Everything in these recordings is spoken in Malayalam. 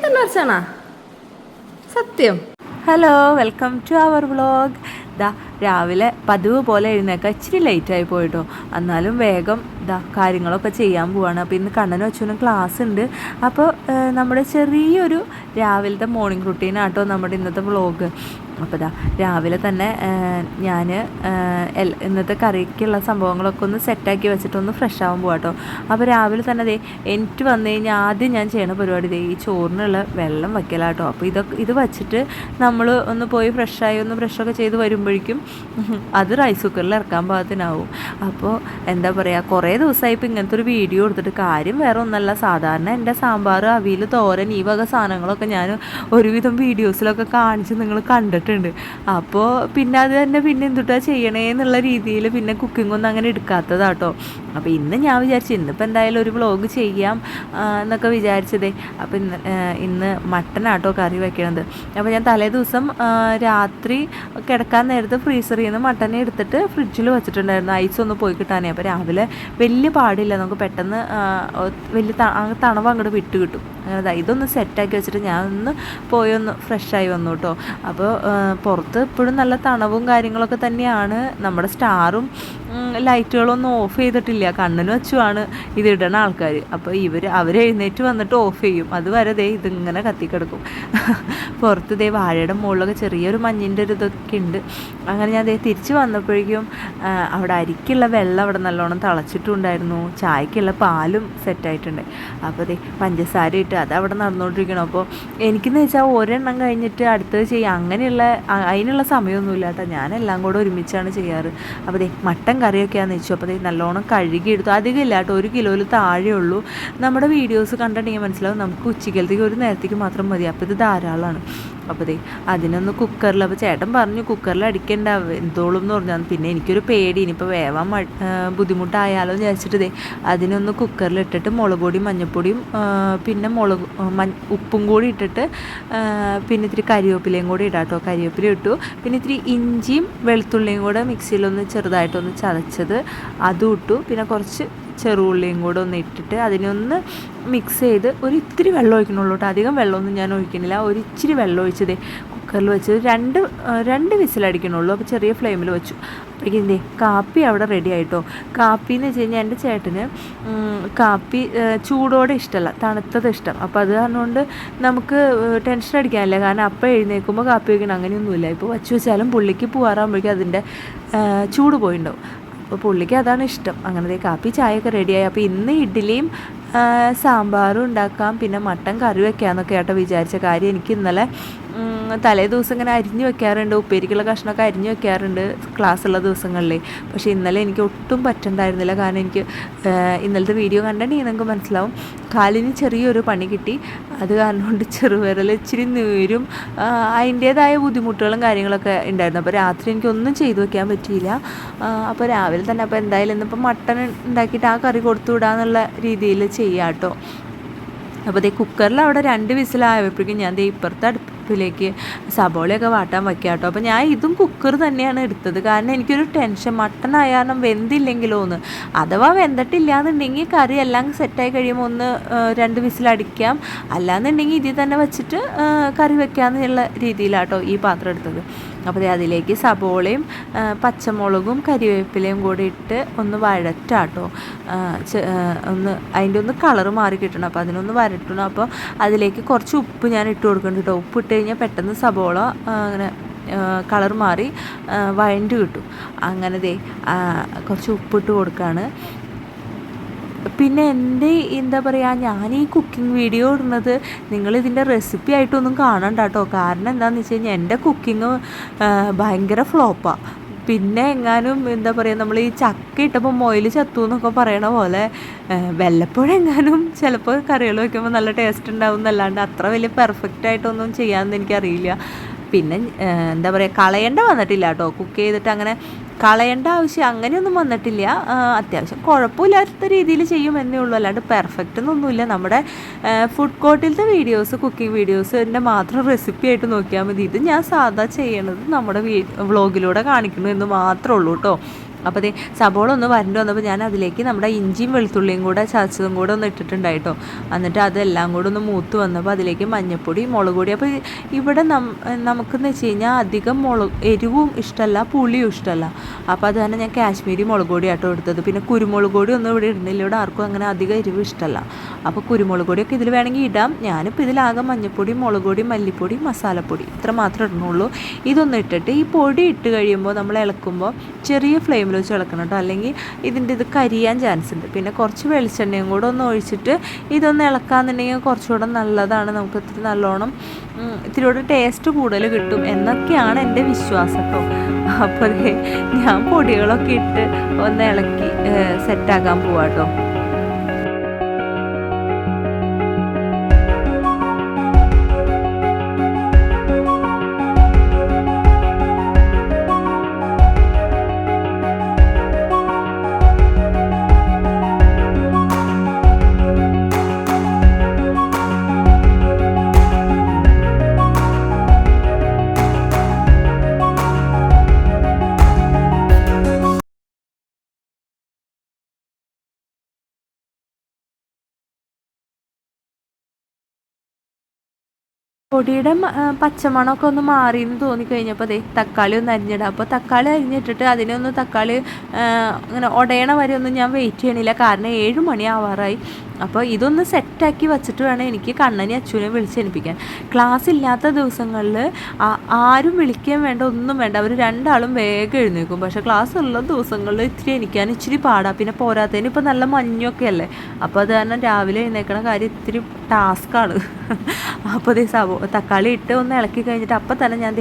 ഇതെല്ലാം സത്യം. Hello welcome to our vlog. ദാ രാവിലെ പതിവ് പോലെ എഴുന്നേക്കാൻ ഇച്ചിരി ലേറ്റായി പോയിട്ടോ. എന്നാലും വേഗം ദാ കാര്യങ്ങളൊക്കെ ചെയ്യാൻ പോവാണ്. അപ്പോൾ ഇന്ന് കണ്ണനും അച്ഛനും ക്ലാസ് ഉണ്ട്. അപ്പോൾ നമ്മുടെ ചെറിയൊരു രാവിലത്തെ മോർണിംഗ് റുട്ടീനാട്ടോ നമ്മുടെ ഇന്നത്തെ വ്ളോഗ്. അപ്പോൾ ദാ രാവിലെ തന്നെ ഞാൻ ഇന്നത്തെ കറിക്കുള്ള സംഭവങ്ങളൊക്കെ ഒന്ന് സെറ്റാക്കി വെച്ചിട്ടൊന്ന് ഫ്രഷ് ആവാൻ കേട്ടോ അപ്പോൾ രാവിലെ തന്നെ ദേ എനിക്ക് വന്നു കഴിഞ്ഞാൽ ആദ്യം ഞാൻ ചെയ്യണ പരിപാടി ദേ ഈ ചോറിനുള്ള വെള്ളം വയ്ക്കലാട്ടോ അപ്പോൾ ഇതൊക്കെ ഇത് വച്ചിട്ട് നമ്മൾ ഒന്ന് പോയി ഫ്രഷായി ഒന്ന് ഫ്രഷൊക്കെ ചെയ്ത് വരുമ്പോഴേക്കും അത് റൈസ് കുക്കറിൽ ഇറക്കാൻ പാകത്തിനാവും. അപ്പോൾ എന്താ പറയുക കുറേ ദിവസമായി ഇപ്പോൾ ഇങ്ങനത്തെ ഒരു വീഡിയോ എടുത്തിട്ട്. കാര്യം വേറെ ഒന്നല്ല സാധാരണ എന്റെ സാമ്പാർ അവിയൽ തോരൻ ഈ വക സാധനങ്ങളൊക്കെ ഞാൻ ഒരുവിധം വീഡിയോസിലൊക്കെ കാണിച്ച് നിങ്ങൾ കണ്ടിട്ടുണ്ട് അപ്പോൾ പിന്നെ അത് തന്നെ പിന്നെ എന്തുട്ടാ ചെയ്യണേ എന്നുള്ള രീതിയിൽ പിന്നെ കുക്കിംഗ് ഒന്നും അങ്ങനെ എടുക്കാത്തതാട്ടോ. അപ്പോൾ ഇന്ന് ഞാൻ വിചാരിച്ചു ഇന്നിപ്പോൾ എന്തായാലും ഒരു വ്ളോഗ് ചെയ്യാം എന്നൊക്കെ വിചാരിച്ചതേ. അപ്പോൾ ഇന്ന് ഇന്ന് മട്ടനാട്ടോ കറി വെക്കണത്. അപ്പോൾ ഞാൻ തലേ ദിവസം രാത്രി കിടക്കാൻ നേരത്ത് ഫ്രീസറിൽ നിന്ന് മട്ടനെ എടുത്തിട്ട് ഫ്രിഡ്ജിൽ വെച്ചിട്ടുണ്ടായിരുന്നു. ഐസ് ഒന്ന് പോയി കിട്ടാനേ. അപ്പോൾ രാവിലെ വലിയ പാടില്ല. നമുക്ക് പെട്ടെന്ന് വലിയ തണവ് അങ്ങോട്ട് വിട്ട് കിട്ടും അങ്ങനെ ഇതൊന്ന് സെറ്റാക്കി വെച്ചിട്ട് ഞാൻ ഒന്ന് പോയി ഒന്ന് ഫ്രഷായി വന്നു കേട്ടോ അപ്പോൾ പുറത്ത് ഇപ്പോഴും നല്ല തണവും കാര്യങ്ങളൊക്കെ തന്നെയാണ്. നമ്മുടെ സ്റ്റാറും ലൈറ്റുകളൊന്നും ഓഫ് ചെയ്തിട്ടില്ല. കണ്ണിന് വെച്ചുമാണ് ഇത് ഇടണ ആൾക്കാർ അപ്പോൾ ഇവർ അവർ എഴുന്നേറ്റ് വന്നിട്ട് ഓഫ് ചെയ്യും. അതുവരെ ദേ ഇതിങ്ങനെ കത്തിക്കിടക്കും. പുറത്ത് ദേ വാഴയുടെ മുകളിലൊക്കെ ചെറിയൊരു മഞ്ഞിന്റെ ഒരു ഇതൊക്കെ ഉണ്ട്. അങ്ങനെ ഞാൻ തിരിച്ചു വന്നപ്പോഴേക്കും അവിടെ അരിക്കുള്ള വെള്ളം അവിടെ നല്ലോണം തിളച്ചിട്ടുണ്ടായിരുന്നു. ചായക്കുള്ള പാലും സെറ്റായിട്ടുണ്ട് അപ്പോൾ ദേ പഞ്ചസാര ഇട്ട് അത് അവിടെ നടന്നുകൊണ്ടിരിക്കണം അപ്പോൾ എനിക്കെന്ന് വെച്ചാൽ ഒരെണ്ണം കഴിഞ്ഞിട്ട് അടുത്തത് ചെയ്യാം. അങ്ങനെയുള്ള അതിനുള്ള സമയമൊന്നുമില്ല കേട്ടോ. ഞാനെല്ലാം കൂടെ ഒരുമിച്ചാണ് ചെയ്യാറ്. അപ്പോൾ ദേ മട്ടൻ കറിയൊക്കെയാണെന്ന് വെച്ചു. അപ്പോൾ ദേ നല്ലോണം കഴുകിയെടുത്തു അധികം ഇല്ല കേട്ടോ. ഒരു കിലോയിൽ താഴെ ഉള്ളൂ. നമ്മുടെ വീഡിയോസ് കണ്ടിട്ടുണ്ടെങ്കിൽ മനസ്സിലാവും. നമുക്ക് ഉച്ചക്കലത്തേക്ക് ഒരു നേരത്തേക്ക് മാത്രം മതി. അപ്പോൾ ഇത് ധാരാളമാണ്. അപ്പോൾ ദേ അതിനൊന്ന് കുക്കറിൽ അപ്പോൾ ചേട്ടൻ പറഞ്ഞു കുക്കറിൽ അടിക്കേണ്ട എന്തോളും എന്ന് പറഞ്ഞു. പിന്നെ എനിക്കൊരു പേടി ഇനിയിപ്പോൾ വേവാൻ ബുദ്ധിമുട്ടായാലോ എന്ന് വിചാരിച്ചിട്ട് ദേ അതിനൊന്ന് കുക്കറിൽ ഇട്ടിട്ട് മുളക് പൊടിയും മഞ്ഞൾപ്പൊടിയും പിന്നെ മുളക് ഉപ്പും കൂടി ഇട്ടിട്ട് പിന്നെ ഇത്തിരി കരിവേപ്പിലയും കൂടി ഇടാം കേട്ടോ കരിവേപ്പില ഇട്ടു. പിന്നെ ഇത്തിരി ഇഞ്ചിയും വെളുത്തുള്ളിയും കൂടെ മിക്സിയിലൊന്ന് ചെറുതായിട്ടൊന്ന് ചതച്ചത് അതും ഇട്ടു. പിന്നെ കുറച്ച് ചെറുള്ളിയും കൂടെ ഒന്ന് ഇട്ടിട്ട് അതിനൊന്ന് മിക്സ് ചെയ്ത് ഒരു ഇത്തിരി വെള്ളം ഒഴിക്കണുള്ളൂ കേട്ടോ. അധികം വെള്ളമൊന്നും ഞാൻ ഒഴിക്കണില്ല. ഒരു ഇച്ചിരി വെള്ളം ഒഴിച്ചതേ കുക്കറിൽ വെച്ച് രണ്ട് രണ്ട് വിസിലടിക്കണുള്ളൂ അപ്പോൾ ചെറിയ ഫ്ലെയിമിൽ വെച്ചു. അപ്പോഴേക്കും എന്തേ കാപ്പി അവിടെ റെഡി ആയിട്ടോ. കാപ്പി എന്ന് വെച്ച് കഴിഞ്ഞാൽ എന്റെ ചേട്ടന് കാപ്പി ചൂടോടെ ഇഷ്ടമല്ല തണുത്തത് ഇഷ്ടം. അപ്പോൾ അത് കാരണമുണ്ട് നമുക്ക് ടെൻഷൻ അടിക്കാനില്ല. കാരണം അപ്പം എഴുന്നേൽക്കുമ്പോൾ കാപ്പി വയ്ക്കണം അങ്ങനെയൊന്നുമില്ല. ഇപ്പോൾ വച്ച് വെച്ചാലും പുള്ളിക്ക് പോകാറാകുമ്പോഴേക്കും അതിന്റെ ചൂട് പോയിണ്ടാവും. അപ്പോൾ പുള്ളിക്ക് അതാണ് ഇഷ്ടം. അങ്ങനത്തെ കാപ്പി ചായയൊക്കെ റെഡിയായി അപ്പോൾ ഇന്ന് ഇഡ്ഡലിയും സാമ്പാറും ഉണ്ടാക്കാം. പിന്നെ മട്ടൻ കറി വെക്കാമെന്നൊക്കെ ആട്ടോ വിചാരിച്ച കാര്യം എനിക്ക് ഇന്നലെ തലേ ദിവസം ഇങ്ങനെ അരിഞ്ഞു വെക്കാറുണ്ട് ഉപ്പേരിക്കുള്ള കഷ്ണമൊക്കെ അരിഞ്ഞു വെക്കാറുണ്ട് ക്ലാസ്സുള്ള ദിവസങ്ങളിൽ പക്ഷേ ഇന്നലെ എനിക്ക് ഒട്ടും പറ്റണ്ടായിരുന്നില്ല. കാരണം എനിക്ക് ഇന്നലത്തെ വീഡിയോ കണ്ടിട്ടുണ്ടെങ്കിൽ നിങ്ങൾക്ക് മനസ്സിലാവും. കാലിന് ചെറിയൊരു പണി കിട്ടി. അത് കാരണം കൊണ്ട് ചെറുവിരൽ ഇച്ചിരി നീരും അതിന്റേതായ ബുദ്ധിമുട്ടുകളും കാര്യങ്ങളൊക്കെ ഉണ്ടായിരുന്നു. അപ്പോൾ രാത്രി എനിക്കൊന്നും ചെയ്തു വെക്കാൻ പറ്റിയില്ല. അപ്പോൾ രാവിലെ തന്നെ അപ്പോൾ എന്തായാലും ഇന്നിപ്പോൾ മട്ടൺ ഉണ്ടാക്കിയിട്ട് ആ കറി കൊടുത്തു വിടാന്നുള്ള രീതിയിൽ ചെയ്യാം കേട്ടോ. അപ്പോൾ ദേ കുക്കറിൽ അവിടെ രണ്ട് വിസിലായപ്പോഴേക്കും ഞാൻ ദേ ഇപ്പുറത്തെ അടുപ്പിലേക്ക് സബോളയൊക്കെ വാട്ടാൻ വയ്ക്കുക കേട്ടോ. അപ്പോൾ ഞാൻ ഇതും കുക്കർ തന്നെയാണ് എടുത്തത്. കാരണം എനിക്കൊരു ടെൻഷൻ മട്ടൺ ആയ കാരണം വെന്തില്ലെങ്കിലോ എന്ന് അഥവാ വെന്തിട്ടില്ല എന്നുണ്ടെങ്കിൽ കറി എല്ലാം സെറ്റായി കഴിയുമ്പോൾ ഒന്ന് രണ്ട് വിസിലടിക്കാം അല്ലാന്നുണ്ടെങ്കിൽ ഇതിൽ തന്നെ വെച്ചിട്ട് കറി വെക്കാമെന്നുള്ള രീതിയിലാട്ടോ ഈ പാത്രം എടുത്തത്. അപ്പോൾ അതിലേക്ക് സബോളയും പച്ചമുളകും കരിവേപ്പിലയും കൂടി ഇട്ട് ഒന്ന് വഴറ്റാട്ടോ. ഒന്ന് അതിന്റെ ഒന്ന് കളറ് മാറി കിട്ടണം. അപ്പോൾ അതിനൊന്ന് വരട്ടണം. അപ്പോൾ അതിലേക്ക് കുറച്ച് ഉപ്പ് ഞാൻ ഇട്ട് കൊടുക്കുന്നുണ്ട് കേട്ടോ. ഉപ്പ് ഇട്ട് കഴിഞ്ഞാൽ പെട്ടെന്ന് സബോള അങ്ങനെ കളർ മാറി വഴണ്ട് കിട്ടും. അങ്ങനെ ദേ കുറച്ച് ഉപ്പിട്ട് കൊടുക്കുകയാണ് പിന്നെ എന്റെ എന്താ പറയുക ഞാൻ ഈ കുക്കിംഗ് വീഡിയോ ഇടുന്നത് നിങ്ങൾ ഇതിന്റെ റെസിപ്പി ആയിട്ടൊന്നും കാണണ്ട കേട്ടോ കാരണം എന്താണെന്ന് വെച്ച് കഴിഞ്ഞാൽ എന്റെ കുക്കിംഗ് ഭയങ്കര ഫ്ലോപ്പാണ് പിന്നെ എങ്ങാനും എന്താ പറയുക നമ്മൾ ഈ ചക്ക ഇട്ടപ്പോൾ മൊയിൽ ചത്തു എന്നൊക്കെ പറയണ പോലെ വല്ലപ്പോഴും എങ്ങാനും ചിലപ്പോൾ കറികൾ വയ്ക്കുമ്പോൾ നല്ല ടേസ്റ്റ് ഉണ്ടാവും എന്നല്ലാണ്ട് അത്ര വലിയ പെർഫെക്റ്റ് ആയിട്ടൊന്നും ചെയ്യാമെന്ന് എനിക്കറിയില്ല. പിന്നെ എന്താ പറയുക കളയേണ്ട വന്നിട്ടില്ല കേട്ടോ കുക്ക് ചെയ്തിട്ട് അങ്ങനെ കളയേണ്ട ആവശ്യം അങ്ങനെയൊന്നും വന്നിട്ടില്ല. അത്യാവശ്യം കുഴപ്പമില്ലാത്ത രീതിയിൽ ചെയ്യുമെന്നേ ഉള്ളൂ. അല്ലാണ്ട് പെർഫെക്റ്റ് എന്നൊന്നുമില്ല. നമ്മുടെ ഫുഡ് കോർട്ടിലത്തെ വീഡിയോസ് കുക്കിംഗ് വീഡിയോസ് എന്റെ മാത്രം റെസിപ്പി ആയിട്ട് നോക്കിയാൽ മതി. ഇത് ഞാൻ സാധാ ചെയ്യണത് നമ്മുടെ വീ വ്ളോഗിലൂടെ കാണിക്കുന്നു എന്ന് മാത്രമേ ഉള്ളൂ കേട്ടോ അപ്പോൾ അതേ സബോള ഒന്ന് വരണ്ട് വന്നപ്പോൾ ഞാൻ അതിലേക്ക് നമ്മുടെ ഇഞ്ചിയും വെളുത്തുള്ളിയും കൂടെ ചതച്ചതും കൂടെ ഒന്ന് ഇട്ടിട്ടുണ്ടായിട്ടോ. എന്നിട്ട് അതെല്ലാം കൂടെ ഒന്ന് മൂത്ത് വന്നപ്പോൾ അതിലേക്ക് മഞ്ഞൾപ്പൊടി മുളക് പൊടി. അപ്പോൾ ഇവിടെ നം നമുക്കെന്ന് വെച്ച് കഴിഞ്ഞാൽ അധികം മുളക് എരിവും ഇഷ്ടമല്ല പുളിയും ഇഷ്ടമല്ല അപ്പോൾ അത് തന്നെ ഞാൻ കാശ്മീരി മുളക് പൊടി ആട്ടോ എടുത്തത്. പിന്നെ കുരുമുളക് പൊടി ഒന്നും ഇവിടെ ഇടുന്നില്ല. ഇവിടെ ആർക്കും അങ്ങനെ അധികം എരിവ് ഇഷ്ടമല്ല അപ്പോൾ കുരുമുളക് പൊടിയൊക്കെ ഇതിൽ വേണമെങ്കിൽ ഇടാം. ഞാനിപ്പോൾ ഇതിലാകെ മഞ്ഞൾപ്പൊടി മുളക് പൊടി മല്ലിപ്പൊടി മസാലപ്പൊടി ഇത്ര മാത്രമേ ഇടുന്നുള്ളൂ. ഇതൊന്നും ഇട്ടിട്ട് ഈ പൊടി ഇട്ട് കഴിയുമ്പോൾ നമ്മൾ ഇളക്കുമ്പോൾ ചെറിയ ഫ്ലെയിമിൽ വെച്ച് ഇളക്കണം കേട്ടോ. അല്ലെങ്കിൽ ഇതിന്റെ ഇത് കരിയാൻ ചാൻസ് ഉണ്ട്. പിന്നെ കുറച്ച് വെളിച്ചെണ്ണയും കൂടെ ഒന്ന് ഒഴിച്ചിട്ട് ഇതൊന്ന് ഇളക്കാന്നുണ്ടെങ്കിൽ കുറച്ചുകൂടെ നല്ലതാണ്. നമുക്ക് ഇത്തിരി നല്ലോണം ഉം, ഇത്തിരി കൂടെ ടേസ്റ്റ് കൂടുതൽ കിട്ടും എന്നൊക്കെയാണ് എന്റെ വിശ്വാസം കേട്ടോ. അപ്പോൾ ഞാൻ പൊടികളൊക്കെ ഇട്ട് ഒന്ന് ഇളക്കി സെറ്റാക്കാൻ പോവാട്ടോ പൊടിയുടെ പച്ചമണമൊക്കെ ഒന്ന് മാറി എന്ന് തോന്നിക്കഴിഞ്ഞപ്പോൾ ദേ തക്കാളി ഒന്ന് അരിഞ്ഞിടാം. അപ്പോൾ തക്കാളി അരിഞ്ഞിട്ടിട്ട് അതിനെ ഒന്ന് തക്കാളി ഇങ്ങനെ ഉടയണ വരെ ഒന്നും ഞാൻ വെയിറ്റ് ചെയ്യണില്ല. കാരണം ഏഴ് മണി ആവാറായി അപ്പോൾ ഇതൊന്ന് സെറ്റാക്കി വെച്ചിട്ട് വേണം എനിക്ക് കണ്ണനെ അച്ഛനെ വിളിച്ചെണിപ്പിക്കാൻ ക്ലാസ് ഇല്ലാത്ത ദിവസങ്ങളിൽ ആരും വിളിക്കാൻ വേണ്ട ഒന്നും വേണ്ട. അവർ രണ്ടാളും വേഗം എഴുന്നേക്കും പക്ഷേ ക്ലാസ് ഉള്ള ദിവസങ്ങളിൽ ഇത്തിരി എനിക്കാൻ ഇച്ചിരി പാടാ. പിന്നെ പോരാത്തതിന് ഇപ്പോൾ നല്ല മഞ്ഞൊക്കെ അല്ലേ? അപ്പോൾ അത് കാരണം രാവിലെ എഴുന്നേക്കണ കാര്യം ഇത്തിരി ടാസ്ക്കാണ്. അപ്പോൾ ദേ സവോ തക്കാളി ഇട്ട് ഒന്ന് ഇളക്കി കഴിഞ്ഞിട്ട് അപ്പോൾ തന്നെ ഞാൻ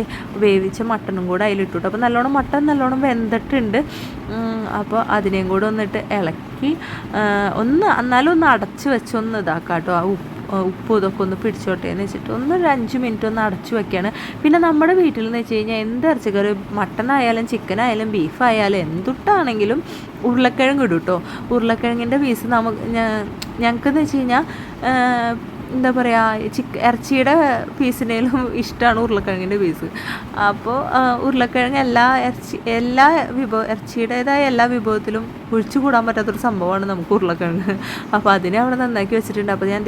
വേവിച്ച മട്ടനും കൂടെ അതിലിട്ടു അപ്പോൾ നല്ലോണം മട്ടൻ നല്ലോണം വെന്തിട്ടുണ്ട്. അപ്പോൾ അതിനെയും കൂടെ ഒന്നിട്ട് ഇളക്കി ഒന്ന് എന്നാലും ഒന്ന് അടച്ച് വെച്ച് ഒന്ന് ഇതാക്കാം കേട്ടോ ആ ഉപ്പ് ഉപ്പ് ഇതൊക്കെ ഒന്ന് പിടിച്ചോട്ടെ എന്ന് വെച്ചിട്ട് ഒന്ന് ഒരു അഞ്ച് മിനിറ്റ് ഒന്ന് അടച്ചു വെക്കുകയാണ്. പിന്നെ നമ്മുടെ വീട്ടിൽ എന്ന് വെച്ച് കഴിഞ്ഞാൽ എന്ത് ഇറച്ചിക്കറി മട്ടൺ ആയാലും ചിക്കൻ ആയാലും ബീഫ് ആയാലും എന്തുട്ടാണെങ്കിലും ഉരുളക്കിഴങ്ങ് ഇടും കേട്ടോ ഉരുളക്കിഴങ്ങിന്റെ പീസ് നമുക്ക് ഞങ്ങൾക്കെന്ന് വെച്ച് കഴിഞ്ഞാൽ എന്താ പറയുക ചിക്ക ഇറച്ചിയുടെ പീസിനേലും ഇഷ്ടമാണ് ഉരുളക്കിഴങ്ങിന്റെ പീസ്. അപ്പോൾ ഉരുളക്കിഴങ്ങ് എല്ലാ ഇറച്ചി എല്ലാ വിഭവ ഇറച്ചിയുടേതായ എല്ലാ വിഭവത്തിലും ഒഴിച്ചുകൂടാൻ പറ്റാത്തൊരു സംഭവമാണ് നമുക്ക് ഉരുളക്കിഴങ്ങ്. അപ്പോൾ അതിനെ അവിടെ നന്നാക്കി വെച്ചിട്ടുണ്ട്. അപ്പോൾ ഞാൻ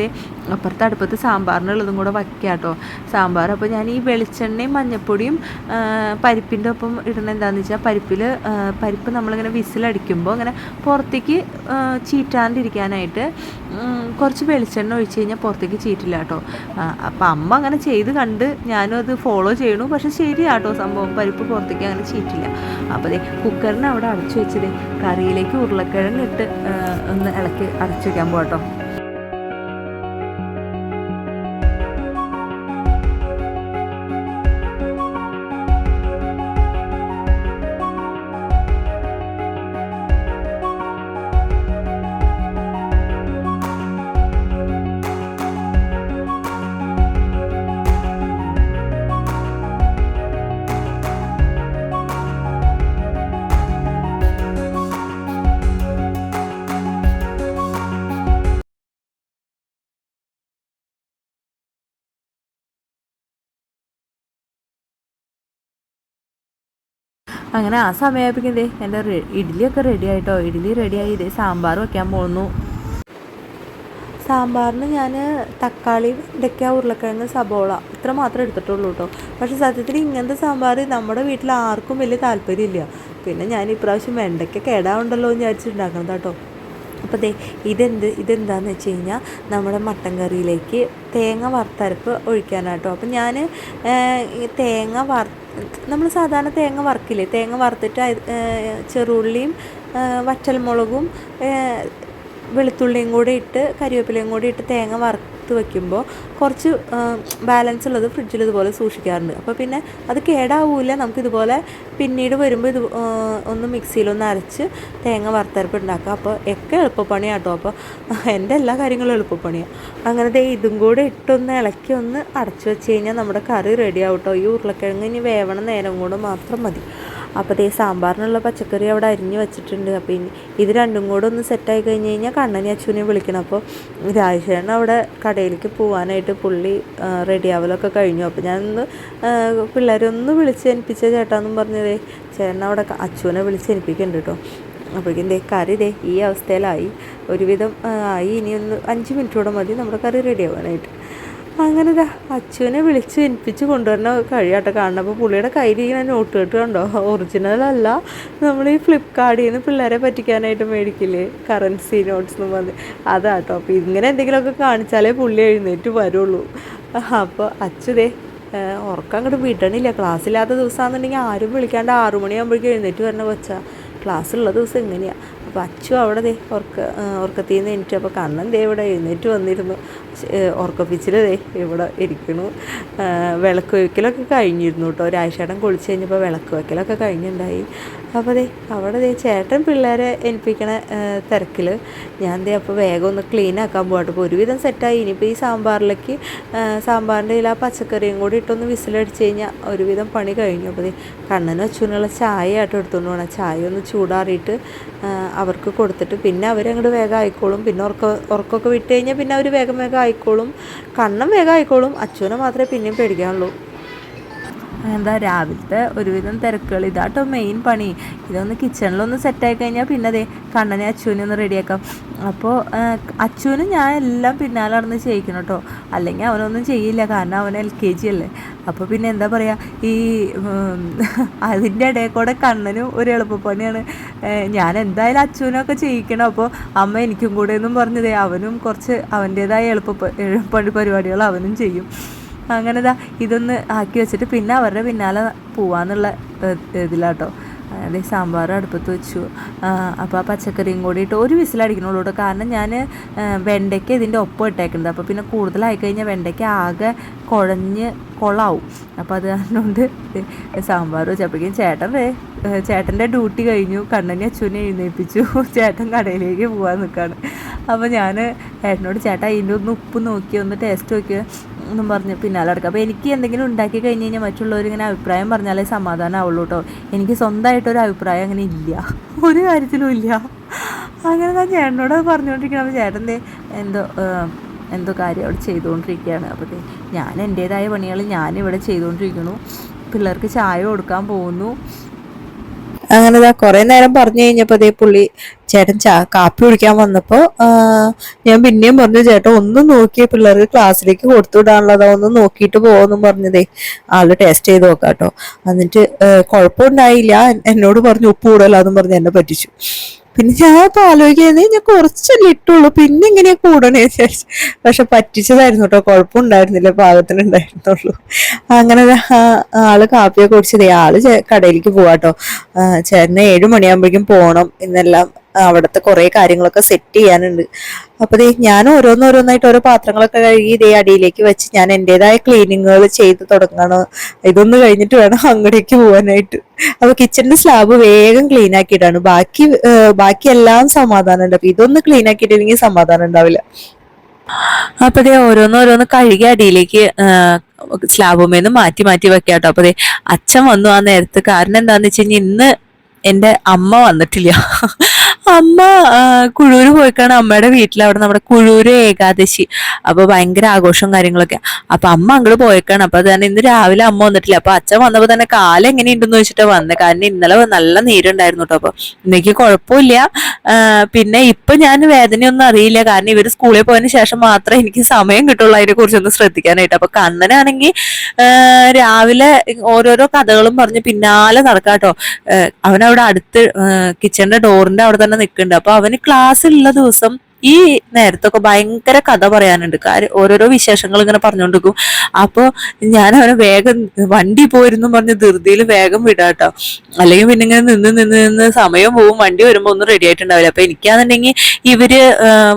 അപ്പുറത്തെ അടുപ്പത്ത് സാമ്പാറിനുള്ളതും കൂടെ വയ്ക്കാം കേട്ടോ സാമ്പാർ. അപ്പോൾ ഞാൻ ഈ വെളിച്ചെണ്ണയും മഞ്ഞപ്പൊടിയും പരിപ്പിന്റെ ഒപ്പം ഇടുന്ന എന്താണെന്ന് വെച്ചാൽ പരിപ്പിൽ പരിപ്പ് നമ്മളിങ്ങനെ വിസിലടിക്കുമ്പോൾ ഇങ്ങനെ പുറത്തേക്ക് ചീറ്റാണ്ടിരിക്കാനായിട്ട് കുറച്ച് വെളിച്ചെണ്ണ ഒഴിച്ച് കഴിഞ്ഞാൽ പുറത്തേക്ക് ചീറ്റില്ല കേട്ടോ അപ്പം അമ്മ അങ്ങനെ ചെയ്ത് കണ്ട് ഞാനും അത് ഫോളോ ചെയ്യണു. പക്ഷെ ശരിയാട്ടോ സംഭവം. പരിപ്പ് പുറത്തേക്ക് അങ്ങനെ ചീറ്റില്ല. അപ്പോൾ കുക്കറിനെ അവിടെ അടച്ചു വെച്ചത് കറിയിലേക്ക് ഉരുളക്കിഴങ്ങ് ഇട്ട് ഒന്ന് ഇളക്കി അടച്ചു വെക്കാൻ പോകട്ടോ അങ്ങനെ ആ സമയമായപ്പോഴേക്കും ദേ എന്റെ ഇഡ്ഡലിയൊക്കെ റെഡി ആയിട്ടോ? ഇഡ്ഡലി റെഡിയായി ഇതേ സാമ്പാർ വെക്കാൻ പോകുന്നു സാമ്പാറിന് ഞാൻ തക്കാളി വെണ്ടയ്ക്ക ഉരുളക്കിഴങ്ങ് സബോള ഇത്ര മാത്രമേ എടുത്തിട്ടുള്ളൂ കേട്ടോ. പക്ഷെ സത്യത്തിൽ ഇങ്ങനത്തെ സാമ്പാർ നമ്മുടെ വീട്ടിൽ ആർക്കും വലിയ താല്പര്യമില്ല. പിന്നെ ഞാൻ ഇപ്രാവശ്യം വെണ്ടയ്ക്ക കേടാവുണ്ടല്ലോ എന്ന് വിചാരിച്ചിട്ടുണ്ടാക്കണം കേട്ടോ. അപ്പോൾ ദേ ഇതെന്ത് ഇതെന്താന്ന് വെച്ച് കഴിഞ്ഞാൽ നമ്മുടെ മട്ടൻ കറിയിലേക്ക് തേങ്ങ വറുത്തരപ്പ് ഒഴിക്കാനാട്ടോ. അപ്പം ഞാൻ തേങ്ങ വറ നമ്മൾ സാധാരണ തേങ്ങ വറുക്കില്ലേ? തേങ്ങ വറുത്തിട്ട് ചെറുള്ളിയും വറ്റൽമുളകും വെളുത്തുള്ളിയും കൂടി ഇട്ട് കരിവേപ്പിലയും കൂടി ഇട്ട് തേങ്ങ വറുത്ത് വെക്കുമ്പോൾ കുറച്ച് ബാലൻസ് ഉള്ളത് ഫ്രിഡ്ജിൽ ഇതുപോലെ സൂക്ഷിക്കാറുണ്ട്. അപ്പോൾ പിന്നെ അത് കേടാവൂല നമുക്കിതുപോലെ പിന്നീട് വരുമ്പോൾ ഇത് ഒന്ന് മിക്സിയിലൊന്ന് അരച്ച് തേങ്ങ വറുത്തരപ്പ് ഉണ്ടാക്കാം അപ്പോൾ ഒക്കെ എളുപ്പപ്പണിയാണ് കേട്ടോ. അപ്പോൾ എന്റെ എല്ലാ കാര്യങ്ങളും എളുപ്പപ്പണിയാണ് അങ്ങനെ ദേ ഇതും കൂടെ ഇട്ടൊന്ന് ഇളക്കി ഒന്ന് അടച്ചു വെച്ച് കഴിഞ്ഞാൽ നമ്മുടെ കറി റെഡി ആവും കേട്ടോ. ഈ ഉരുളക്കിഴങ്ങ് ഇനി വേവണ നേരം കൊണ്ട് മാത്രം മതി. അപ്പോൾ ദേ സാമ്പാറിനുള്ള പച്ചക്കറി അവിടെ അരിഞ്ഞ് വെച്ചിട്ടുണ്ട്. അപ്പോൾ ഇനി ഇത് രണ്ടും കൂടെ ഒന്ന് സെറ്റായി കഴിഞ്ഞ് കഴിഞ്ഞാൽ കണ്ണനെ അച്ഛനെ വിളിക്കണം. അപ്പോൾ രാജേഷേട്ടൻ അവിടെ കടയിലേക്ക് പോകാനായിട്ട് പുള്ളി റെഡിയാവലൊക്കെ കഴിഞ്ഞു. അപ്പോൾ ഞാനൊന്ന് പിള്ളേരൊന്ന് വിളിച്ച് എനിപ്പിച്ച ചേട്ടാന്നും പറഞ്ഞതേ ചേട്ടൻ അവിടെ അച്ഛനെ വിളിച്ച് എനിപ്പിക്കുന്നുണ്ട് കേട്ടോ അപ്പോഴേക്കും കറി ദേ ഈ അവസ്ഥയിലായി. ഒരുവിധം ആയി. ഇനി ഒന്ന് അഞ്ച് മിനിറ്റ് മതി നമ്മുടെ കറി റെഡി ആവാനായിട്ട്. അങ്ങനെ ദാ അച്ചുവിനെ വിളിച്ച് എനിപ്പിച്ച് കൊണ്ടുവരണ കഴിയാട്ടെ. കാണണം അപ്പോൾ പുള്ളിയുടെ ഇങ്ങനെ നോട്ട് കെട്ട് കണ്ടോ? ഒറിജിനൽ അല്ല. നമ്മൾ ഈ ഫ്ലിപ്കാർട്ടിൽ നിന്ന് പിള്ളേരെ പറ്റിക്കാനായിട്ട് മേടിക്കില്ലേ? കറൻസി നോട്ട്സ് എന്ന് പറഞ്ഞ്. അതാട്ടോ. അപ്പോൾ ഇങ്ങനെ എന്തെങ്കിലുമൊക്കെ കാണിച്ചാലേ പുള്ളി എഴുന്നേറ്റ് വരുള്ളൂ. അപ്പോൾ അച്ചു ദേ ഏഹ് ഉറക്കം അങ്ങോട്ട് വിടണില്ല. ക്ലാസ്സില്ലാത്ത ദിവസമാണെന്നുണ്ടെങ്കിൽ ആരും വിളിക്കാണ്ട് ആറു മണിയാകുമ്പോഴേക്കും എഴുന്നേറ്റ് വരണ കൊച്ചാ. ക്ലാസ് ഉള്ള ദിവസം എങ്ങനെയാണ് അപ്പോൾ അച്ചു അവിടെ ദേ ഉറക്ക ഉറക്കത്തിൽ നിന്ന് എനിക്ക് അപ്പോൾ കണ്ണൻ ദേ ഇവിടെ എഴുന്നേറ്റ് വന്നിരുന്നു. ഉറക്കപ്പിച്ചിൽ ഇവിടെ ഇരിക്കണു. വിളക്ക് വയ്ക്കലൊക്കെ കഴിഞ്ഞിരുന്നു കേട്ടോ ഒരാഴ്ചയുടെ കുളിച്ച് കഴിഞ്ഞപ്പോൾ വിളക്ക് വയ്ക്കലൊക്കെ കഴിഞ്ഞുണ്ടായി. അപ്പോൾ ദേ അവിടെ ദേ ചേട്ടൻ പിള്ളേരെ എനിപ്പിക്കണ തിരക്കിൽ ഞാൻ ദേ അപ്പോൾ വേഗം ഒന്ന് ക്ലീൻ ആക്കാൻ പോകട്ടെ അപ്പോൾ ഒരുവിധം സെറ്റായി ഇനിയിപ്പോൾ ഈ സാമ്പാറിലേക്ക് സാമ്പാറിന്റെ ഇതിൽ ആ പച്ചക്കറിയും കൂടി ഇട്ടൊന്ന് വിസിലടിച്ച് കഴിഞ്ഞാൽ ഒരുവിധം പണി കഴിഞ്ഞു. അപ്പോൾ ദേ കണ്ണനും അച്ഛനുള്ള ചായ ആയിട്ട് എടുത്തുകൊണ്ട് പോകണം ചായ ഒന്ന് ചൂടാറിയിട്ട് അവർക്ക് കൊടുത്തിട്ട് പിന്നെ അവരങ്ങോട്ട് വേഗം ആയിക്കോളും. പിന്നെ ഉറക്ക ഉറക്കമൊക്കെ വിട്ട് കഴിഞ്ഞാൽ പിന്നെ അവർ വേഗം വേഗം ആയിക്കോളും. കണ്ണൻ വേഗം ആയിക്കോളും. അച്ഛനെ മാത്രമേ പിന്നെയും പേടിക്കാനുള്ളൂ. എന്താ രാവിലത്തെ ഒരുവിധം തിരക്കുകൾ. ഇതാട്ടോ മെയിൻ പണി. ഇതൊന്ന് കിച്ചണിലൊന്ന് ആയി കഴിഞ്ഞാൽ പിന്നെ അതെ കണ്ണനെ അച്ഛനെ ഒന്ന് റെഡിയാക്കാം അപ്പോൾ അച്ഛനും ഞാൻ എല്ലാം പിന്നാലെ നടന്ന് ചെയ്യിക്കണം കേട്ടോ. അല്ലെങ്കിൽ അവനൊന്നും ചെയ്യില്ല. കാരണം അവൻ എൽ കെ ജി അല്ലേ. അപ്പോൾ പിന്നെ എന്താ പറയുക ഈ അതിന്റെ ഇടയിൽ കൂടെ കണ്ണനും ഒരു എളുപ്പപ്പണിയാണ്. ഞാൻ എന്തായാലും അച്ഛനൊക്കെ ചെയ്യിക്കണം. അപ്പോൾ അമ്മ എനിക്കും കൂടെ എന്നും പറഞ്ഞതേ അവനും കുറച്ച് അവന്റേതായ എളുപ്പ എളുപ്പപ്പണി പരിപാടികൾ അവനും ചെയ്യും. അങ്ങനെ ഇതൊന്ന് ആക്കി വെച്ചിട്ട് പിന്നെ അവരുടെ പിന്നാലെ പോവാന്നുള്ള ഇതിലാട്ടോ. ഈ സാമ്പാർ അടുപ്പത്ത് വെച്ചു. അപ്പോൾ ആ പച്ചക്കറിയും കൂടി ഇട്ട് ഒരു വിസിലടിക്കണുള്ളൂ കേട്ടോ. കാരണം ഞാൻ വെണ്ടയ്ക്ക ഇതിന്റെ ഒപ്പം ഇട്ടേക്കുന്നത് അപ്പോൾ പിന്നെ കൂടുതലായി കഴിഞ്ഞാൽ വെണ്ടയ്ക്ക ആകെ കുഴഞ്ഞ് കൊളാവും. അപ്പോൾ അത് കാരണം സാമ്പാർ വെച്ചപ്പോഴേക്കും ചേട്ടൻ ചേട്ടന്റെ ഡ്യൂട്ടി കഴിഞ്ഞു. കണ്ണനെ അച്ഛനെ എഴുന്നേൽപ്പിച്ചു ചേട്ടൻ കടയിലേക്ക് പോകാൻ നിൽക്കുകയാണ് അപ്പോൾ ഞാൻ ഏട്ടനോട് ചേട്ടാ ഇതിന്റെ ഒന്ന് ഉപ്പ് നോക്കി ഒന്ന് ടേസ്റ്റ് നോക്കി എന്നും പറഞ്ഞ് പിന്നാലെ നടക്കുക അപ്പോൾ എനിക്ക് എന്തെങ്കിലും ഉണ്ടാക്കി കഴിഞ്ഞ് കഴിഞ്ഞാൽ മറ്റുള്ളവർ ഇങ്ങനെ അഭിപ്രായം പറഞ്ഞാലേ സമാധാനം ആവുള്ളൂ കേട്ടോ എനിക്ക് സ്വന്തമായിട്ടൊരു അഭിപ്രായം അങ്ങനെ ഇല്ല. ഒരു കാര്യത്തിലും ഇല്ല. അങ്ങനെ ഞാൻ ചേട്ടനോട് പറഞ്ഞുകൊണ്ടിരിക്കണം അപ്പോൾ ചേട്ടന്റെ എന്തോ എന്തോ കാര്യം അവിടെ ചെയ്തുകൊണ്ടിരിക്കുകയാണ്. അപ്പോൾ ഞാൻ എന്റേതായ പണികൾ ഞാനിവിടെ ചെയ്തുകൊണ്ടിരിക്കുന്നു. പിള്ളേർക്ക് ചായ കൊടുക്കാൻ പോകുന്നു. അങ്ങനെ ഇതാ കുറേ നേരം പറഞ്ഞു കഴിഞ്ഞപ്പോൾ അതേ പുള്ളി ചേട്ടൻ ചാ കാപ്പി കുടിക്കാൻ വന്നപ്പോൾ ഞാൻ പിന്നെയും പറഞ്ഞു ചേട്ടൻ ഒന്നും നോക്കിയ പിള്ളേർക്ക് ക്ലാസ്സിലേക്ക് കൊടുത്തു വിടാനുള്ളതാ ഒന്ന് നോക്കിയിട്ട് പോകുമെന്നും പറഞ്ഞതേ. ആൾ ടേസ്റ്റ് ചെയ്ത് നോക്കാം കേട്ടോ എന്നിട്ട് കുഴപ്പമുണ്ടായില്ല. എന്നോട് പറഞ്ഞു ഉപ്പ് കൂടുതലാന്നും പറഞ്ഞ് എന്നെ പറ്റിച്ചു. പിന്നെ ഞാൻ ഇപ്പൊ ആലോചിക്കുന്നത് ഞാൻ കുറച്ചല്ലേ ഇട്ടുള്ളൂ. പിന്നെ എങ്ങനെയാ കൂടണേ വിചാരിച്ചു. പക്ഷെ പറ്റിച്ചതായിരുന്നു കേട്ടോ കുഴപ്പമുണ്ടായിരുന്നില്ല. പാകത്തിന് ഉണ്ടായിരുന്നുള്ളൂ അങ്ങനെ ആൾ കാപ്പിയൊക്കെ കുടിച്ചതേ. ആൾ കടയിലേക്ക് പോവാട്ടോ ചേട്ടന് ഏഴു മണിയാകുമ്പോഴേക്കും പോകണം എന്നെല്ലാം അവിടുത്തെ കുറേ കാര്യങ്ങളൊക്കെ സെറ്റ് ചെയ്യാനുണ്ട്. അപ്പോൾ ഞാൻ ഓരോന്നോരോന്നായിട്ട് ഓരോ പാത്രങ്ങളൊക്കെ കഴുകി ഇതേ അടിയിലേക്ക് വെച്ച് ഞാൻ എന്റേതായ ക്ലീനിങ്ങുകൾ ചെയ്ത് തുടങ്ങണം. ഇതൊന്ന് കഴിഞ്ഞിട്ട് വേണം അങ്ങടേക്ക് പോകാനായിട്ട് അപ്പൊ കിച്ചണിന്റെ സ്ലാബ് വേഗം ക്ലീൻ ആക്കിയിട്ടാണ് ബാക്കി ബാക്കി എല്ലാം സമാധാനം ഉണ്ട് അപ്പൊ ഇതൊന്ന് ക്ലീൻ ആക്കിയിട്ടില്ലെങ്കിൽ സമാധാനം ഉണ്ടാവില്ല. അപ്പൊ ദേ ഓരോന്നോരോന്ന് കഴുകി അടിയിലേക്ക് സ്ലാബുമേന്ന് മാറ്റി മാറ്റി വെക്കാട്ടോ അപ്പൊ അച്ഛൻ വന്നു ആ നേരത്ത്. കാരണം എന്താന്ന് വെച്ച് കഴിഞ്ഞാൽ ഇന്ന് എന്റെ അമ്മ വന്നിട്ടില്ല. അമ്മ കുഴൂര് പോയിക്കാണ്. അമ്മയുടെ വീട്ടിൽ അവിടെ നമ്മുടെ കുഴൂര് ഏകാദശി. അപ്പൊ ഭയങ്കര ആഘോഷവും കാര്യങ്ങളൊക്കെ. അപ്പൊ അമ്മ അങ്ങോട്ട് പോയിക്കാണ്. അപ്പൊ തന്നെ ഇന്ന് രാവിലെ അമ്മ വന്നിട്ടില്ല. അപ്പൊ അച്ഛൻ വന്നപ്പോ തന്നെ കാലം എങ്ങനെയുണ്ടെന്ന് വെച്ചിട്ട് വന്നത് കാരണം ഇന്നലെ നല്ല നീരുണ്ടായിരുന്നു കേട്ടോ അപ്പൊ ഇന്നേക്ക് കുഴപ്പമില്ല. പിന്നെ ഇപ്പൊ ഞാൻ വേദനയൊന്നും അറിയില്ല. കാരണം ഇവർ സ്കൂളിൽ പോയതിനു ശേഷം മാത്രമേ എനിക്ക് സമയം കിട്ടുള്ളൂ അതിനെ കുറിച്ചൊന്ന് ശ്രദ്ധിക്കാനായിട്ട്. അപ്പൊ കണ്ണനാണെങ്കിൽ രാവിലെ ഓരോരോ കഥകളും പറഞ്ഞ് പിന്നാലെ നടക്കാട്ടോ അവൻ അവിടെ അടുത്ത് കിച്ചണിന്റെ ഡോറിന്റെ അവിടെ തന്നെ നിൽക്കുന്നുണ്ട് അപ്പൊ അവന് ക്ലാസ് ഉള്ള ദിവസം ഈ നേരത്തൊക്കെ ഭയങ്കര കഥ പറയാനുണ്ട്. കാര്യം ഓരോരോ വിശേഷങ്ങൾ ഇങ്ങനെ പറഞ്ഞുകൊണ്ടിരിക്കും അപ്പോൾ ഞാൻ അവനെ വേഗം വണ്ടി പോയിരുന്നു പറഞ്ഞ് ധൃതിയിൽ വേഗം വിടാട്ടോ. അല്ലെങ്കിൽ പിന്നെ ഇങ്ങനെ നിന്ന് നിന്ന് നിന്ന് സമയം പോവും. വണ്ടി വരുമ്പോൾ ഒന്നും റെഡി ആയിട്ടുണ്ടാവില്ല. അപ്പൊ എനിക്കാന്നുണ്ടെങ്കിൽ ഇവർ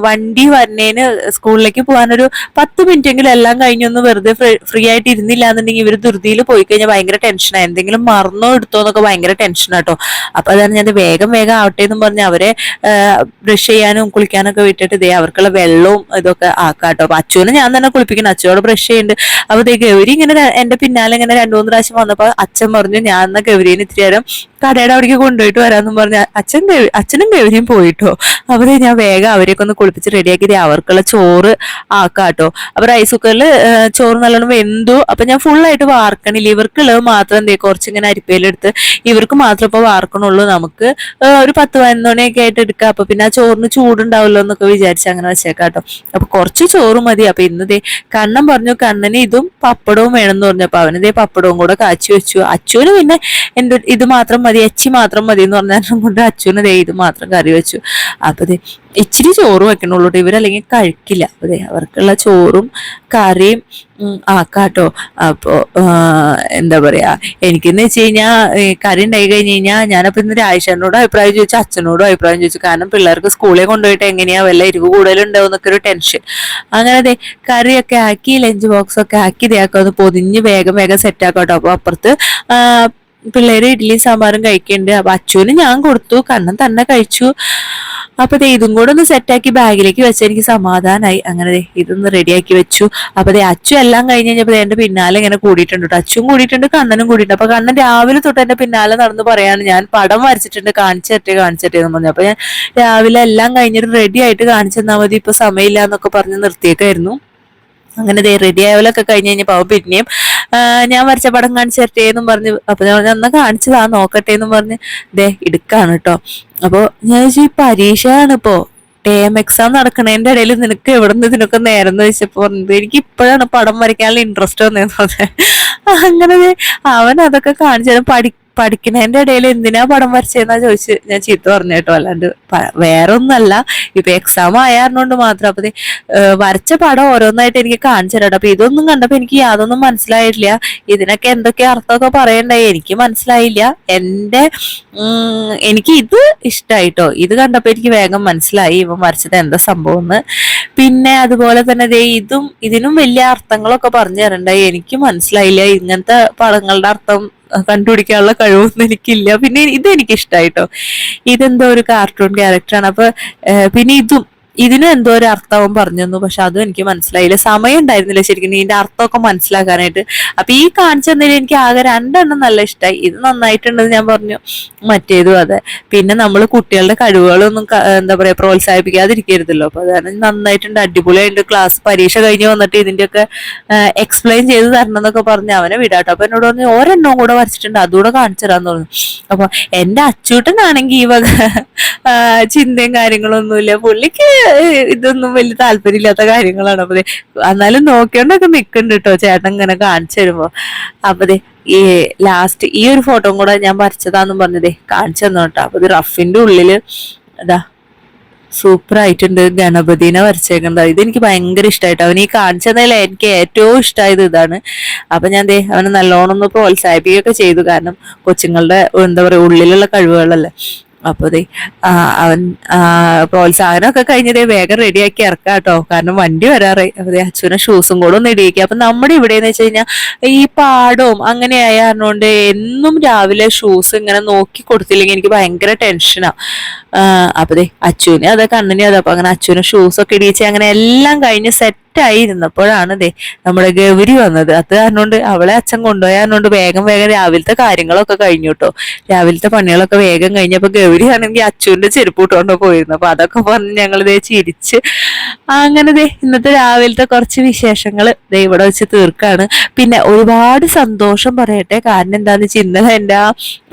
വണ്ടി വരുന്നതിന് സ്കൂളിലേക്ക് പോകാനൊരു പത്ത് മിനിറ്റ് എങ്കിലും എല്ലാം കഴിഞ്ഞൊന്ന് വെറുതെ ഫ്രീ ആയിട്ട് ഇരുന്നില്ല എന്നുണ്ടെങ്കിൽ ഇവർ ധൃതിയിൽ പോയി കഴിഞ്ഞാൽ ഭയങ്കര ടെൻഷനായി എന്തെങ്കിലും മറന്നോ എടുത്തോ എന്നൊക്കെ ഭയങ്കര ടെൻഷനാട്ടോ അപ്പൊ അതാണ് ഞാൻ വേഗം വേഗം ആവട്ടെ എന്ന് പറഞ്ഞ് അവരെ ബ്രഷ് ചെയ്യാനും കുളിക്കാനൊക്കെ വിട്ടിട്ട് ഇതേ അവർക്കുള്ള വെള്ളവും ഇതൊക്കെ ആക്കാട്ടോ. അപ്പൊ അച്ചുവിനെ ഞാൻ തന്നെ കുളിപ്പിക്കണം അച്ചുവോട് ബ്രഷ് ചെയ്യുന്നുണ്ട്. അപ്പൊ ദേ ഗൗരി ഇങ്ങനെ എന്റെ പിന്നാലെ ഇങ്ങനെ രണ്ടു മൂന്ന് പ്രാവശ്യം വന്നപ്പോ അച്ഛൻ പറഞ്ഞു ഞാൻ എന്നാ ഗൗരീനെ ഇത്തിരി നേരം കടയുടെ അവിടേക്ക് കൊണ്ടുപോയിട്ട് വരാമെന്നും പറഞ്ഞ അച്ഛൻ അച്ഛനും ബേവിനെയും പോയിട്ടോ? അവർ ഞാൻ വേഗം അവരെയൊക്കെ ഒന്ന് കുളിപ്പിച്ച് റെഡിയാക്കി അവർക്കുള്ള ചോറ് ആക്കാട്ടോ. അപ്പൊ റൈസ് കുക്കറിൽ ചോറ് നല്ലോണം വെന്തു. അപ്പൊ ഞാൻ ഫുൾ ആയിട്ട് വാർക്കണില്ല. ഇവർക്കുള്ളത് മാത്രം എന്തേ കുറച്ചിങ്ങനെ അരിപ്പയിലെടുത്ത് ഇവർക്ക് മാത്രം ഇപ്പൊ വാർക്കണുള്ളൂ നമുക്ക്. ഒരു പത്ത് പതിനൊന്ന് മണിയൊക്കെ ആയിട്ട് എടുക്കാം. അപ്പൊ പിന്നെ ആ ചോറിന് ചൂടുണ്ടാവുമല്ലോ എന്നൊക്കെ വിചാരിച്ച് അങ്ങനെ വെച്ചേക്കാട്ടോ. അപ്പൊ കുറച്ച് ചോറ് മതി. അപ്പൊ ഇന്നതേ കണ്ണൻ പറഞ്ഞു കണ്ണന് ഇതും പപ്പടവും വേണമെന്ന് പറഞ്ഞു. അപ്പൊ അവനതേ പപ്പടവും കൂടെ കാച്ചി വെച്ചു. അച്ചുവിന് പിന്നെ എന്ത് ഇത് മാത്രം മതി. എച്ചി മാത്രം മതി എന്ന് പറഞ്ഞാൽ കൊണ്ട് അച്ഛന് ദേ ഇത് മാത്രം കറി വെച്ചു. അപ്പൊ ദേ ഇച്ചിരി ചോറ് വെക്കണുള്ളൂ. ഇവരല്ലെങ്കിൽ കഴിക്കില്ല. അപ്പൊ ദേ അവർക്കുള്ള ചോറും കറിയും ആക്കാട്ടോ അപ്പോ ആ, എന്താ പറയാ എനിക്കെന്ന് വെച്ച് കഴിഞ്ഞാൽ കറി ഉണ്ടായി കഴിഞ്ഞ് കഴിഞ്ഞാൽ ഞാനപ്പോ ഇന്ന് രാജേഷനോടും അഭിപ്രായം ചോദിച്ചു അച്ഛനോടും അഭിപ്രായം ചോദിച്ചു. കാരണം പിള്ളേർക്ക് സ്കൂളിൽ കൊണ്ടുപോയിട്ട് എങ്ങനെയാ വല്ല എരിവ് കൂടുതലുണ്ടാവും എന്നൊക്കെ ഒരു ടെൻഷൻ. അങ്ങനെ അതെ കറിയൊക്കെ ആക്കി ലഞ്ച് ബോക്സ് ഒക്കെ ആക്കി ഇതാക്കാം ഒന്ന് പൊതിഞ്ഞ് വേഗം വേഗം സെറ്റ് ആക്കാട്ടോ അപ്പൊ അപ്പുറത്ത് പിള്ളേര് ഇഡ്ഡലിയും സാമ്പാറും കഴിക്കുന്നുണ്ട് അപ്പൊ അച്ചുവിന് ഞാൻ കൊടുത്തു. കണ്ണൻ തന്നെ കഴിച്ചു. അപ്പൊ ഇതും കൂടെ ഒന്ന് സെറ്റാക്കി ബാഗിലേക്ക് വെച്ച എനിക്ക് സമാധാനമായി അങ്ങനെ ഇതൊന്ന് റെഡിയാക്കി വെച്ചു. അപ്പൊ അച്ചു എല്ലാം കഴിഞ്ഞ് കഴിഞ്ഞപ്പോ എന്റെ പിന്നാലെ ഇങ്ങനെ കൂടിയിട്ടുണ്ട് കേട്ടോ അച്ചും കൂടിയിട്ടുണ്ട് കണ്ണനും കൂടിയിട്ടുണ്ട്. അപ്പൊ കണ്ണൻ രാവിലെ തൊട്ട് എന്റെ പിന്നാലെ നടന്ന് പറയാണ് ഞാൻ പടം വരച്ചിട്ടുണ്ട് കാണിച്ചിട്ടേ കാണിച്ചട്ടെ എന്ന് പറഞ്ഞു. അപ്പൊ ഞാൻ രാവിലെ എല്ലാം കഴിഞ്ഞിട്ട് റെഡി ആയിട്ട് കാണിച്ചു തന്നാൽ മതി. ഇപ്പൊ സമയമില്ല എന്നൊക്കെ പറഞ്ഞ് നിർത്തിയേക്കായിരുന്നു. അങ്ങനെ റെഡി ആയവലൊക്കെ കഴിഞ്ഞ് കഴിഞ്ഞപ്പോ അവൻ പിന്നെയും ഞാൻ വരച്ച പടം കാണിച്ചു തരട്ടെ എന്നും പറഞ്ഞു. അപ്പൊ ഞാൻ എന്നാ കാണിച്ചതാ നോക്കട്ടെ എന്നും പറഞ്ഞ് ദേ എടുക്കാണ് കേട്ടോ അപ്പൊ ഞാൻ ഈ പരീക്ഷയാണ് ഇപ്പോ? ടേം എക്സാം നടക്കണതിന്റെ ഇടയിൽ നിനക്ക് എവിടെ നിന്ന് ഇതിനൊക്കെ നേരം എന്ന് വെച്ചപ്പോ പറഞ്ഞത് എനിക്ക് ഇപ്പോഴാണ് പടം വരയ്ക്കാനുള്ള ഇൻട്രസ്റ്റ് വന്നതെന്ന് പറഞ്ഞത്. അങ്ങനെ അവൻ അതൊക്കെ കാണിച്ചു തരാൻ പഠി പഠിക്കണതിന്റെ ഇടയിൽ എന്തിനാ പടം വരച്ചതെന്നാ ചോദിച്ച് ഞാൻ ചീത്ത പറഞ്ഞു കേട്ടോ. അല്ലാണ്ട് വേറെ ഒന്നല്ല ഇപ്പൊ എക്സാം ആയാറിനോണ്ട് മാത്രം. അപ്പൊ വരച്ച പടം ഓരോന്നായിട്ട് എനിക്ക് കാണിച്ചു തരാം അപ്പൊ ഇതൊന്നും കണ്ടപ്പോ എനിക്ക് യാതൊന്നും മനസ്സിലായിട്ടില്ല. ഇതിനൊക്കെ എന്തൊക്കെ അർത്ഥമൊക്കെ പറയണ്ടായി എനിക്ക് മനസ്സിലായില്ല. എന്റെ എനിക്ക് ഇത് ഇഷ്ടായിട്ടോ. ഇത് കണ്ടപ്പോ എനിക്ക് വേഗം മനസ്സിലായി ഇവൻ വരച്ചത് എന്താ സംഭവം എന്ന് പിന്നെ അതുപോലെ തന്നെ ദേ ഇതും ഇതിനും വലിയ അർത്ഥങ്ങളൊക്കെ പറഞ്ഞു തരണ്ടായി. എനിക്ക് മനസ്സിലായില്ല ഇങ്ങനത്തെ പടങ്ങളുടെ അർത്ഥം കണ്ടുപിടിക്കാനുള്ള കഴിവൊന്നും എനിക്കില്ല. പിന്നെ ഇത് എനിക്ക് ഇതെന്തോ ഒരു കാർട്ടൂൺ ക്യാരക്ടറാണ് അപ്പൊ പിന്നെ ഇതും ഇതിനും എന്തോ ഒരു അർത്ഥവും പറഞ്ഞു തന്നു പക്ഷെ അതും എനിക്ക് മനസ്സിലായില്ല. സമയം ഉണ്ടായിരുന്നില്ല ശരിക്കും. ഇതിന്റെ അർത്ഥമൊക്കെ മനസ്സിലാക്കാനായിട്ട്. അപ്പൊ ഈ കാണിച്ചു തന്നതിൽ എനിക്ക് ആകെ രണ്ടെണ്ണം നല്ല ഇഷ്ടമായി ഇത് നന്നായിട്ടുണ്ടെന്ന് ഞാൻ പറഞ്ഞു. മറ്റേതും അതെ. പിന്നെ നമ്മൾ കുട്ടികളുടെ കഴിവുകളൊന്നും എന്താ പറയാ പ്രോത്സാഹിപ്പിക്കാതിരിക്കരുതല്ലോ. അപ്പൊ അതാണ് നന്നായിട്ടുണ്ട്. അടിപൊളിയായിട്ട് ക്ലാസ് പരീക്ഷ കഴിഞ്ഞ് വന്നിട്ട് ഇതിന്റെയൊക്കെ എക്സ്പ്ലെയിൻ ചെയ്ത് തരണം എന്നൊക്കെ പറഞ്ഞ് അവനെ വിടാട്ടോ. അപ്പൊ എന്നോട് പറഞ്ഞു ഒരെണ്ണവും കൂടെ വരച്ചിട്ടുണ്ട്. അതുകൂടെ കാണിച്ചു തരാന്ന് പറഞ്ഞു. അപ്പൊ എന്റെ അച്ചൂട്ടനാണെങ്കിൽ ഈ വക ചിന്തയും കാര്യങ്ങളൊന്നുമില്ല. പുള്ളിക്ക് ഇതൊന്നും വലിയ താല്പര്യമില്ലാത്ത കാര്യങ്ങളാണ്. അപ്പൊ എന്നാലും നോക്കിയോണ്ടൊക്കെ നിൽക്കുന്നുണ്ട് കേട്ടോ ചേട്ടൻ ഇങ്ങനെ കാണിച്ചു തരുമ്പോ. അപ്പൊ ദേ ഈ ലാസ്റ്റ് ഈ ഒരു ഫോട്ടോയും കൂടെ ഞാൻ വരച്ചതാന്നും പറഞ്ഞതേ കാണിച്ചു തന്നു കേട്ടോ അപ്പൊ റഫിന്റെ ഉള്ളിൽ ഇതാ സൂപ്പർ ആയിട്ടുണ്ട്. ഗണപതിനെ വരച്ചേക്കുന്നത്. ഇത് എനിക്ക് ഭയങ്കര ഇഷ്ടമായിട്ട് അവൻ ഈ കാണിച്ചതിൽ എനിക്ക് ഏറ്റവും ഇഷ്ടമായത് ഇതാണ്. അപ്പൊ ഞാൻ ദേ അവനെ നല്ലോണം ഒന്ന് പ്രോത്സാഹിപ്പിക്കുകയൊക്കെ ചെയ്തു. കാരണം കൊച്ചുങ്ങളുടെ എന്താ പറയാ ഉള്ളിലുള്ള കഴിവുകളല്ലേ. അപ്പൊ ദേ അവൻ പ്രോത്സാഹനമൊക്കെ കഴിഞ്ഞതേ വേഗം റെഡിയാക്കി ഇറക്കാം കേട്ടോ കാരണം വണ്ടി വരാറേ. അതെ അച്ഛനെ ഷൂസും കൂടെ ഒന്ന് ഇടിയിക്കുക അപ്പൊ നമ്മുടെ ഇവിടെ എന്ന് വെച്ച് കഴിഞ്ഞാൽ ഈ പാടവും അങ്ങനെ ആയ കാരണോണ്ട് എന്നും രാവിലെ ഷൂസ് ഇങ്ങനെ നോക്കി കൊടുത്തില്ലെങ്കിൽ എനിക്ക് ഭയങ്കര ടെൻഷനാ അപ്പൊ ദേ അച്ചുവിനെ അതെ കണ്ണിനെ അതെ. അപ്പൊ അങ്ങനെ അച്ഛനും ഷൂസൊക്കെ ഇടിയിച്ച് അങ്ങനെ എല്ലാം കഴിഞ്ഞ് സെറ്റായി ഇരുന്നപ്പോഴാണ് ദേ നമ്മുടെ ഗൗരി വന്നത്. അത് കാരണോണ്ട് അവളെ അച്ഛൻ കൊണ്ടുപോയ വേഗം വേഗം രാവിലത്തെ കാര്യങ്ങളൊക്കെ കഴിഞ്ഞു കേട്ടോ രാവിലത്തെ പണികളൊക്കെ വേഗം കഴിഞ്ഞപ്പോ ഗൗരി ആണെങ്കിൽ അച്ചുവിന്റെ ചെരുപ്പ് ഇട്ടുകൊണ്ട് പോയിരുന്നു. അപ്പൊ അതൊക്കെ പറഞ്ഞ് ഞങ്ങൾ ദേ ചിരിച്ച് അങ്ങനെ ദേ ഇന്നത്തെ രാവിലത്തെ കുറച്ച് വിശേഷങ്ങൾ ദേ ഇവിടെ വെച്ച് തീർക്കാണ്. പിന്നെ ഒരുപാട് സന്തോഷം പറയട്ടെ. കാരണം എന്താന്ന് വെച്ചാൽ ഇന്നലെ എന്റെ ആ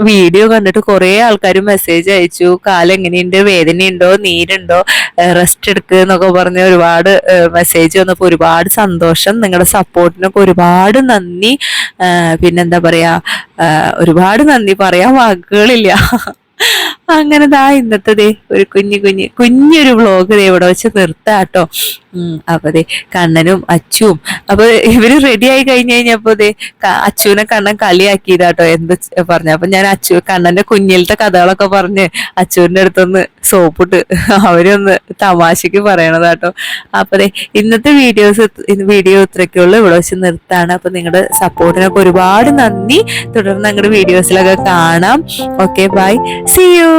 വീഡിയോ കണ്ടിട്ട് കുറെ ആൾക്കാർ മെസ്സേജ് അയച്ചു. കാലം എങ്ങനെയുണ്ട്? വേദനയുണ്ടോ? നീരുണ്ടോ? റെസ്റ്റ് എടുക്കുക എന്നൊക്കെ പറഞ്ഞ് ഒരുപാട് മെസ്സേജ് വന്നപ്പോൾ ഒരുപാട് സന്തോഷം. നിങ്ങളുടെ സപ്പോർട്ടിനൊക്കെ ഒരുപാട് നന്ദി. പിന്നെന്താ പറയാ ഒരുപാട് നന്ദി. പറയാൻ വാക്കുകളില്ല. അങ്ങനെതാ ഇന്നത്തെ ദേ ഒരു കുഞ്ഞു കുഞ്ഞു കുഞ്ഞൊരു വ്ളോഗ് ഇവിടെ വെച്ച് നിർത്താട്ടോ. അപ്പൊ അതെ കണ്ണനും അച്ചുവും അപ്പൊ ഇവർ റെഡി ആയി കഴിഞ്ഞു കഴിഞ്ഞപ്പോ അതെ അച്ചുവിനെ കണ്ണൻ കളിയാക്കിയതാട്ടോ എന്ത് പറഞ്ഞ പറഞ്ഞു. അപ്പൊ ഞാൻ അച്ചു കണ്ണന്റെ കുഞ്ഞിലത്തെ കഥകളൊക്കെ പറഞ്ഞ് അച്ചുവിന്റെ അടുത്തൊന്ന് സോപ്പിട്ട് അവരൊന്ന് തമാശക്ക് പറയണതാട്ടോ. അപ്പൊ അതെ ഇന്നത്തെ വീഡിയോസ് വീഡിയോ ഇത്രയ്ക്കുള്ളൂ ഇവിടെ വെച്ച് നിർത്താണ്. അപ്പൊ നിങ്ങളുടെ സപ്പോർട്ടിനൊക്കെ ഒരുപാട് നന്ദി. തുടർന്ന് ഞങ്ങളുടെ വീഡിയോസിലൊക്കെ കാണാം. Okay bye. C U